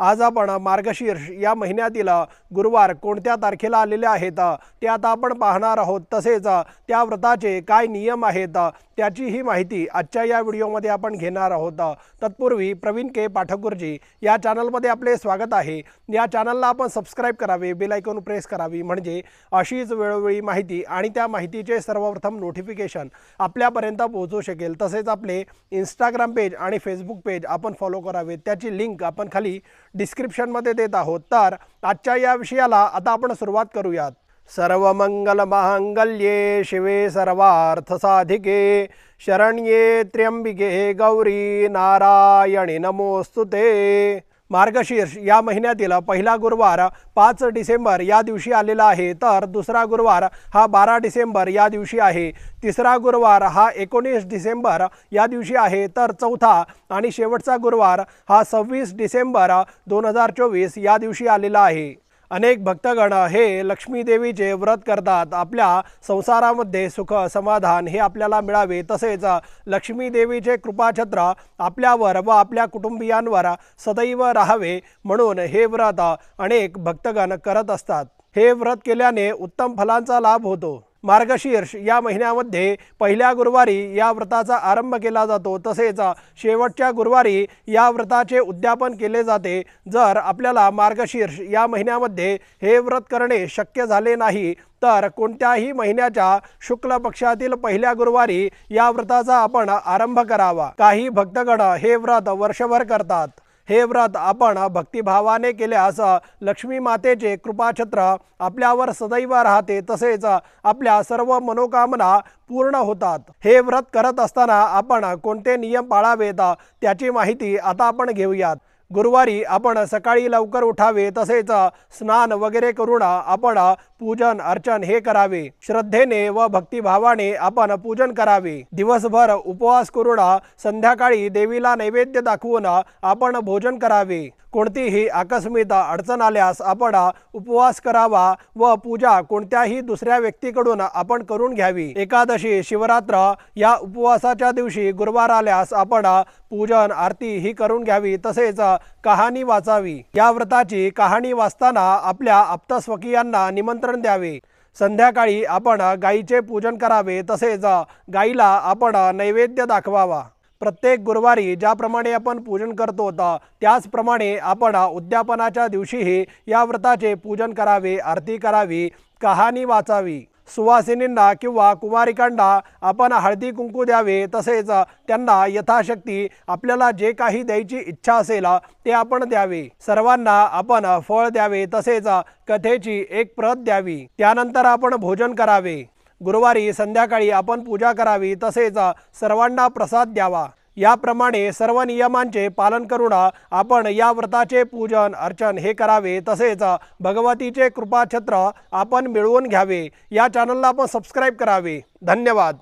आज आपण मार्गशीर्ष या महिन्यातील गुरुवार कोणत्या तारखेला आलेले आहेत ते आता आपण पाहणार आहोत. तसेच त्या व्रताचे काय नियम आहेत त्याची ही माहिती आजच्या या व्हिडिओमध्ये आपण घेणार आहोत. तत्पूर्वी प्रवीण के. पाठकगुरुजी या चॅनलमध्ये आपले स्वागत आहे. या चॅनलला आपण सबस्क्राईब करावे बेलायकॉन प्रेस करावी म्हणजे अशीच वेळोवेळी माहिती आणि त्या माहितीचे सर्वप्रथम नोटिफिकेशन आपल्यापर्यंत पोहोचू शकेल. तसेच आपले इंस्टाग्राम पेज आणि फेसबुक पेज आपण फॉलो करावे. त्याची लिंक आपण खाली डिस्क्रिप्शनमध्ये देत आहोत. तर आजच्या या विषयाला आता आपण सुरुवात करूयात. सर्वमङ्गलमाङ्गल्ये शिवे सर्वार्थसाधिके शरण्ये त्र्यंबिके गौरी नारायणी नमोस्तुते मार्गशीर्ष या महिन्यातील पहिला गुरुवार पाच डिसेंबर या दिवशी आलेला आहे तर दुसरा गुरुवार हा बारा डिसेंबर या दिवशी आहे. तिसरा गुरुवार हा एकोणीस डिसेंबर या दिवशी आहे तर चौथा आणि शेवटचा गुरुवार हा सव्वीस डिसेंबर दोन हजार चोवीस या दिवशी आलेला आहे. अनेक भक्तगण हे लक्ष्मीदेवीचे व्रत करतात आपल्या संसारामध्ये सुख समाधान हे आपल्याला मिळावे. तसेच लक्ष्मीदेवीचे कृपाछत्र आपल्यावर व आपल्या कुटुंबियांवर सदैव राहावे म्हणून हे व्रत अनेक भक्तगण करत असतात. हे व्रत केल्याने उत्तम फलांचा लाभ होतो. मार्गशीर्ष या महिन्यामध्ये पहिल्या गुरुवारी या व्रताचा आरंभ केला जातो. तसेच शेवटच्या गुरुवारी या व्रताचे उद्यापन केले जाते. जर आपल्याला मार्गशीर्ष या महिन्यामध्ये हे व्रत करणे शक्य झाले नाही तर कोणत्याही महिन्याच्या शुक्ल पक्षातील पहिल्या गुरुवारी या व्रताचा आपण आरंभ करावा. काही भक्तगण हे व्रत वर्षभर करतात. हे व्रत आपण भक्तिभावाने केल्यास लक्ष्मी मातेचे कृपाछत्र आपल्यावर सदैव राहते तसेच आपल्या सर्व मनोकामना पूर्ण होतात. हे व्रत करत असताना आपण कोणते नियम पाळावेत त्याची माहिती आता आपण घेऊयात. गुरुवारी आपण सकाळी लवकर उठावे तसेच स्नान वगैरे करून आपण पूजन अर्चन हे करावे. श्रद्धेने व भक्तिभावाने आपण पूजन करावे. दिवसभर उपवास करून संध्याकाळी देवीला नैवेद्य दाखवून आपण भोजन करावे. कोणतीही आकस्मिक अडचण आल्यास आपण उपवास करावा व पूजा कोणत्याही दुसऱ्या व्यक्तीकडून आपण करून घ्यावी. एकादशी शिवरात्र या उपवासाच्या दिवशी गुरुवार आल्यास आपण पूजन आरती ही करून घ्यावी तसेच कहाणी वाचावी. या व्रताची कहाणी वाचताना आपल्या आप्तस्वकीयांना निमंत्रण द्यावे. संध्याकाळी आपण गायीचे पूजन करावे तसेच गायीला आपण नैवेद्य दाखवावा. प्रत्येक गुरुवारी ज्याप्रमाणे आपण पूजन करतो त्याचप्रमाणे आपण उद्यापनाच्या दिवशीही या व्रताचे पूजन करावे आरती करावी कहाणी वाचावी. सुवासिनींना किंवा कुमारिकांना आपण हळदी कुंकू द्यावे तसेच त्यांना यथाशक्ती आपल्याला जे काही द्यायची इच्छा असेल ते आपण द्यावे. सर्वांना आपण फळ द्यावे तसेच कथेची एक प्रत द्यावी. त्यानंतर आपण भोजन करावे. गुरुवारी संध्याकाळी आपण पूजा करावी तसेच सर्वांना प्रसाद द्यावा. याप्रमाणे सर्व नियमांचे पालन करून आपण या व्रताचे पूजन अर्चन हे करावे. तसेच भगवतीचे कृपाछत्र आपण मिळवून घ्यावे. या चॅनलला आपण सबस्क्राईब करावे. धन्यवाद.